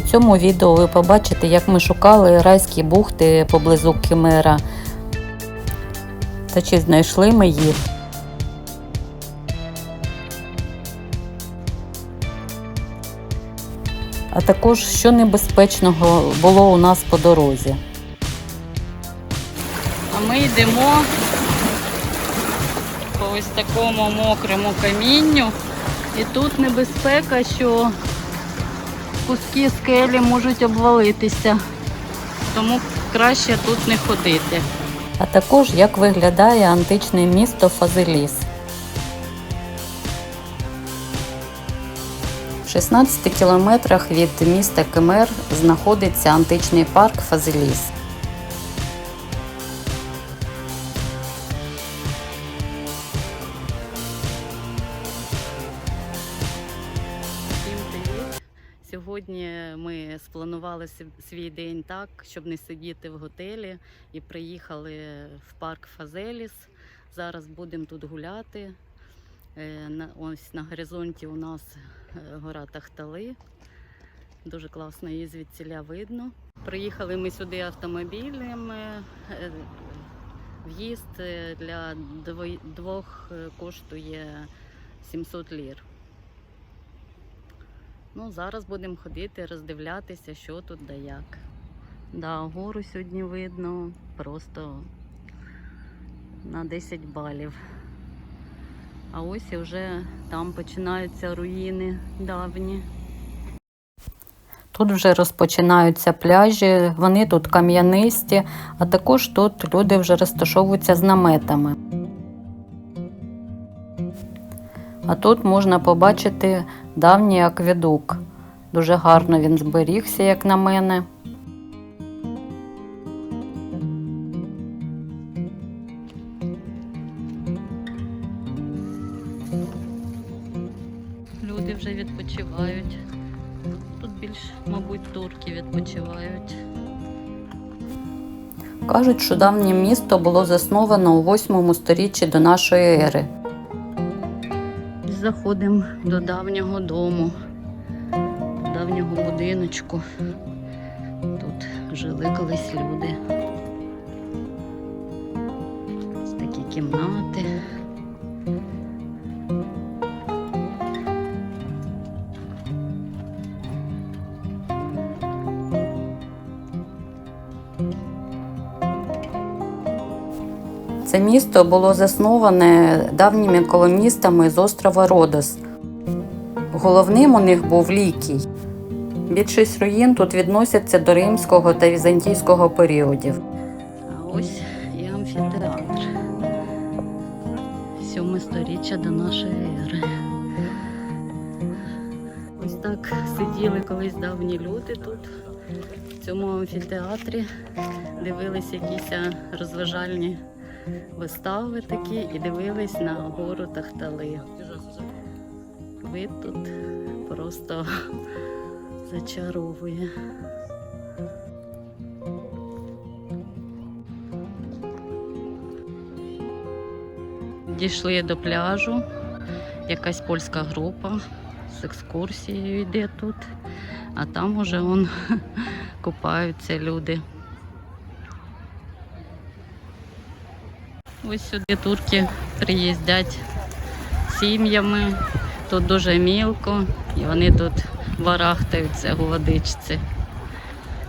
У цьому відео ви побачите, як ми шукали райські бухти поблизу Кемера. Та чи знайшли ми їх. А також, що небезпечного було у нас по дорозі. А ми йдемо по ось такому мокрому камінню. І тут небезпека, що куски скелі можуть обвалитися. Тому краще тут не ходити. А також як виглядає античне місто Фазеліс. В 16 кілометрах від міста Кемер знаходиться античний парк Фазеліс. Спланували свій день так, щоб не сидіти в готелі і приїхали в парк Фазеліс. Зараз будемо тут гуляти. Е, Ось на горизонті у нас е, гора Тахтали. Дуже класно її звідсіля видно. Приїхали ми сюди автомобілем. е, В'їзд для двох коштує 700 лір. Ну, зараз будемо ходити, роздивлятися, що тут да як. Да, гору сьогодні видно просто на 10 балів. А ось і вже там починаються руїни давні. Тут вже розпочинаються пляжі, вони тут кам'янисті, а також тут люди вже розташовуються з наметами. А тут можна побачити давній акведук. Дуже гарно він зберігся, як на мене. Люди вже відпочивають. Тут більш, мабуть, турки відпочивають. Кажуть, що давнє місто було засновано у 8 сторіччі до нашої ери. Заходимо до давнього дому, до давнього будиночку. Тут жили колись люди. Ось такі кімнати. Це місто було засноване давніми колоністами з острова Родос. Головним у них був Лікій. Більшість руїн тут відносяться до римського та візантійського періодів. А ось і амфітеатр. Сьоме сторіччя до нашої ери. Ось так сиділи колись давні люди тут, в цьому амфітеатрі, дивились якісь розважальні вистави такі і дивились на гору Тахтали. Вид тут просто зачаровує. Дійшли до пляжу. Якась польська група з екскурсією йде тут, а там уже он купаються люди. Ось сюди турки приїздять сім'ями. Тут дуже мілко, і вони тут барахтаються у водичці.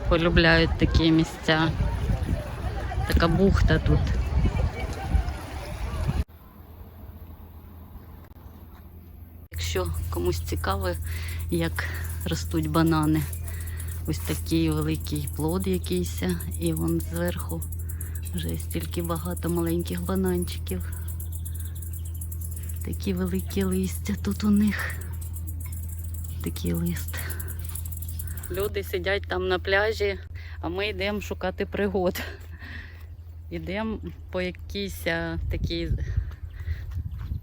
Полюбляють такі місця. Така бухта тут. Якщо комусь цікаво, як ростуть банани, ось такий великий плод якийсь, і вон зверху вже стільки багато маленьких бананчиків. Такі великі листя тут у них. Такий лист. Люди сидять там на пляжі, а ми йдемо шукати пригод. Йдемо по якійсь такій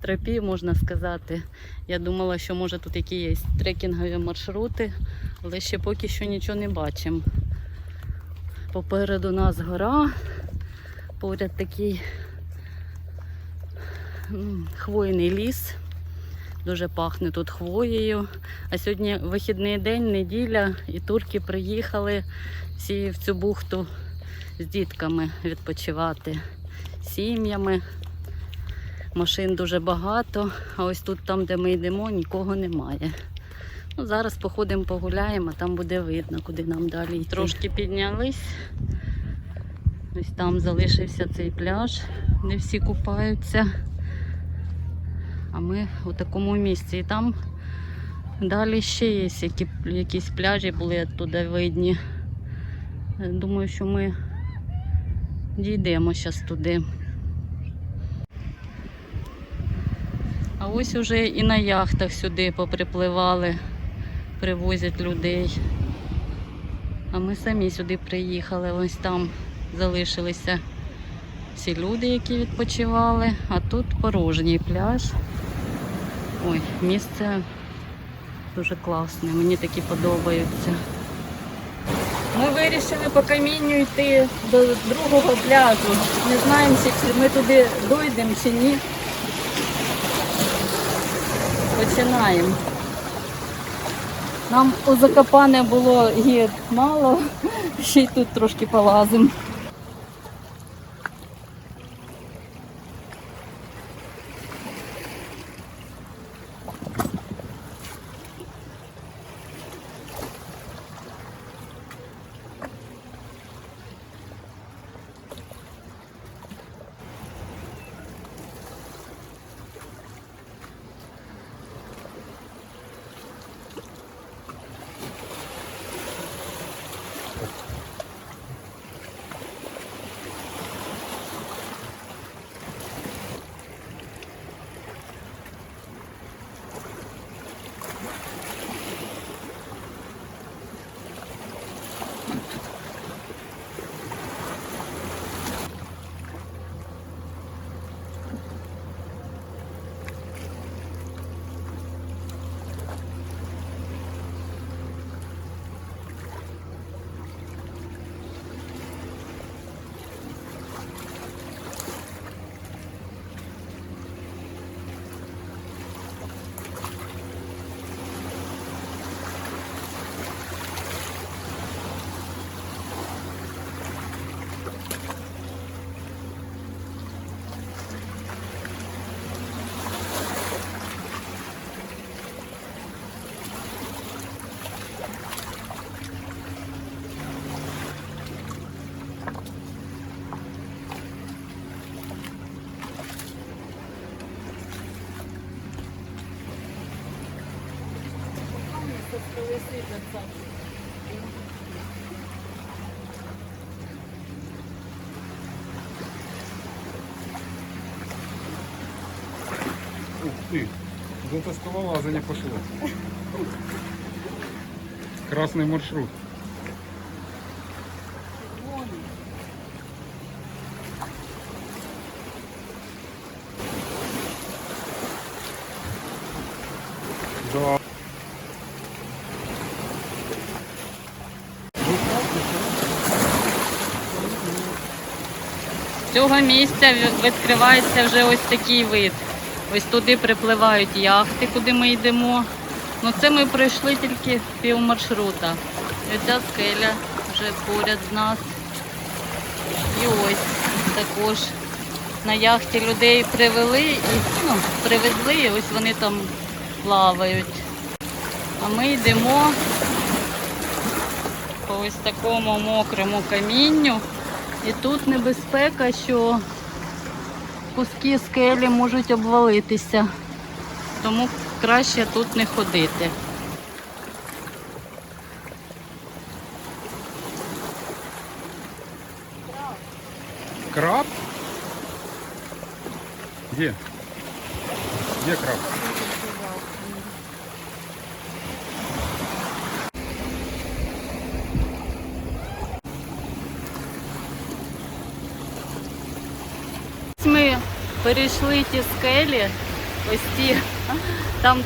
тропі, можна сказати. Я думала, що може тут які є трекінгові маршрути, але ще поки що нічого не бачимо. Попереду нас гора, поряд такий хвойний ліс. Дуже пахне тут хвоєю. А сьогодні вихідний день, неділя, і турки приїхали всі в цю бухту з дітками відпочивати, сім'ями. Машин дуже багато, а ось тут, там, де ми йдемо, нікого немає. Ну, зараз походимо, погуляємо, а там буде видно, куди нам далі йти. Трошки піднялись. Ось там залишився цей пляж, де всі купаються. А ми у такому місці. І там далі ще є які, якісь пляжі були туди видні. Думаю, що ми дійдемо зараз туди. А ось уже і на яхтах сюди поприпливали, привозять людей. А ми самі сюди приїхали. Ось там залишилися всі люди, які відпочивали, а тут порожній пляж. Ой, місце дуже класне, мені такі подобаються. Ми вирішили по камінню йти до другого пляжу. Не знаємо, чи ми туди дойдемо чи ні. Починаємо. Нам у Закопане було гір мало, ще й тут трошки полазимо. Ух ты, зато скалолазание пошло. Красный маршрут. Цього місця відкривається вже ось такий вид. Ось туди припливають яхти, куди ми йдемо. Ну це ми пройшли тільки пів маршрута. І ця скеля вже поряд з нас. І ось також на яхті людей привели і ну, привезли, і ось вони там плавають. А ми йдемо по ось такому мокрому камінню. І тут небезпека, що куски скелі можуть обвалитися. Тому краще тут не ходити. Краб? Где? Где краб? Ми перейшли ті скелі, ось ті, там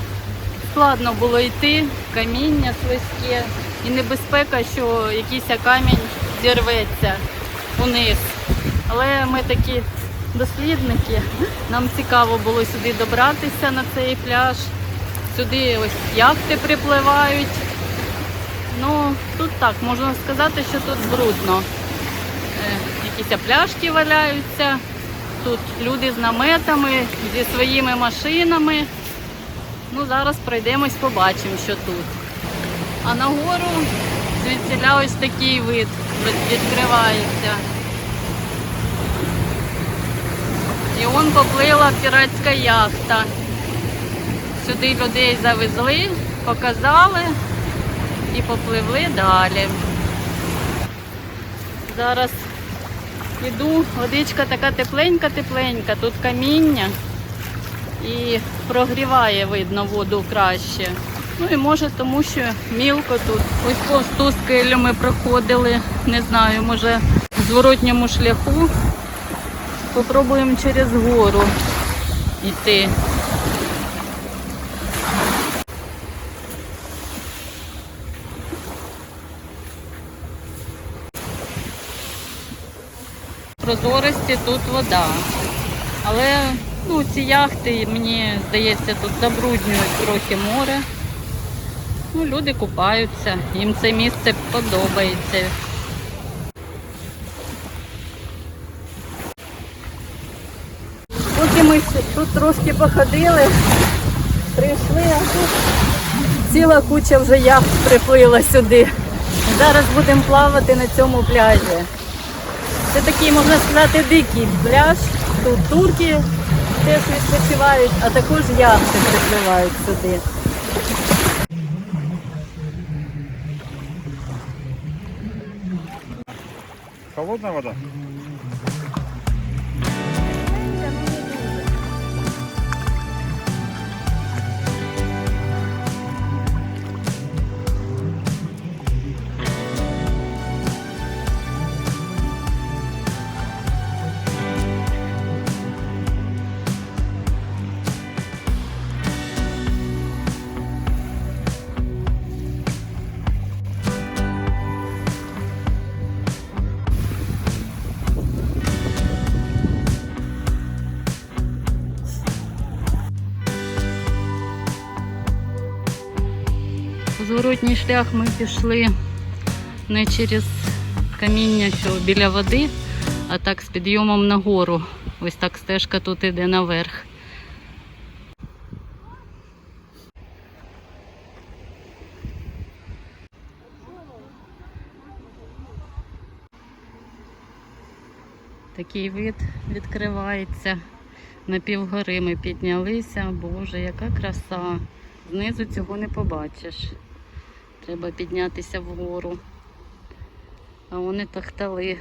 складно було йти, каміння слизьке і небезпека, що якийсь камінь зірветься униз. Але ми такі дослідники, нам цікаво було сюди добратися на цей пляж. Сюди ось яхти припливають. Ну, тут так, можна сказати, що тут брудно. Е, якісь пляшки валяються. Тут люди з наметами, зі своїми машинами. Ну, зараз пройдемось, побачимо, що тут. А нагору звідсіля ось такий вид відкривається. І он поплила піратська яхта. Сюди людей завезли, показали і попливли далі. Зараз іду, водичка така тепленька-тепленька, тут каміння і прогріває, видно, воду краще. Ну і може тому, що мілко тут. Ось повз ту скелю ми проходили, не знаю, може в зворотньому шляху. Попробуємо через гору йти. Прозорості тут вода. Але ну, ці яхти, мені здається, тут забруднюють трохи море. Ну, люди купаються, їм це місце подобається. Поки ми тут трошки походили, прийшли, а тут ціла куча вже яхт приплила сюди. Зараз будемо плавати на цьому пляжі. Це такий, можна сказати, дикий пляж. Тут турки теж відпочивають, а також яхти припливають сюди. Холодная вода? Зворотній шлях ми пішли не через каміння, що біля води, а так з підйомом нагору. Ось так стежка тут іде наверх. Такий вид відкривається. На півгори ми піднялися. Боже, яка краса. Знизу цього не побачиш. Треба піднятися вгору. А вони тахтали.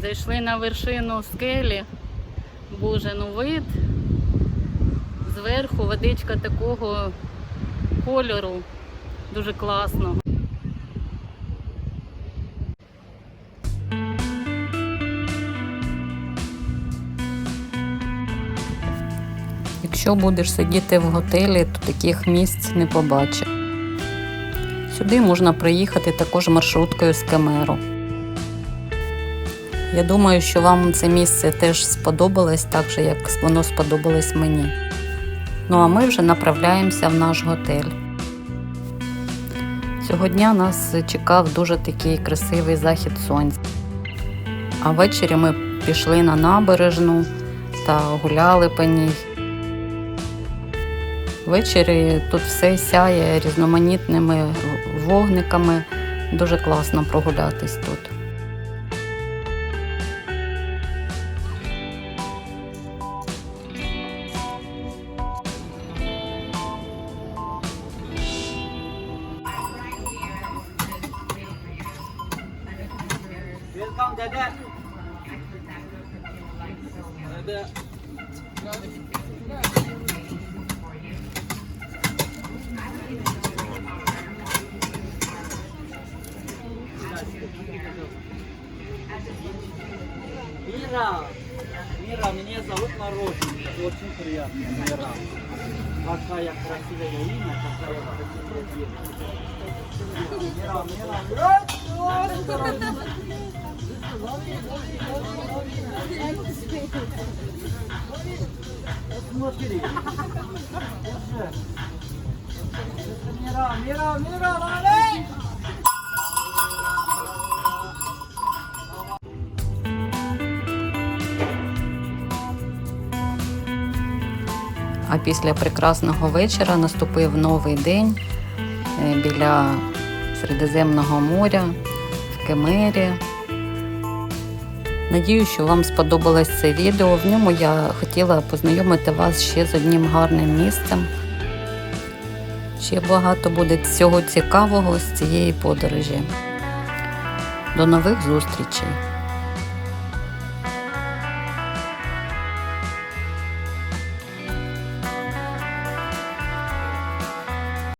Зайшли на вершину скелі. Боже, ну вид. Зверху водичка такого кольору. Дуже класно. Якщо будеш сидіти в готелі, то таких місць не побачиш. Сюди можна приїхати також маршруткою з Кемеру. Я думаю, що вам це місце теж сподобалось, так же, як воно сподобалось мені. Ну а ми вже направляємося в наш готель. Цього дня нас чекав дуже такий красивий захід сонця. А ввечері ми пішли на набережну та гуляли по ній. Ввечері тут все сяє різноманітними вогниками. Дуже класно прогулятись тут. Dada. Dada. Мира, Мира, меня зовут Мороженое. Очень приятно, Мира. Какая красивая имя, какая красивая девушка. Мира, Мира, Мира. Смотри. Мира, мира, мира! А після прекрасного вечора наступив новий день е, біля Середземного моря в Кемері. Надію, що вам сподобалось це відео. В ньому я хотіла познайомити вас ще з одним гарним місцем. Ще багато буде всього цікавого з цієї подорожі. До нових зустрічей!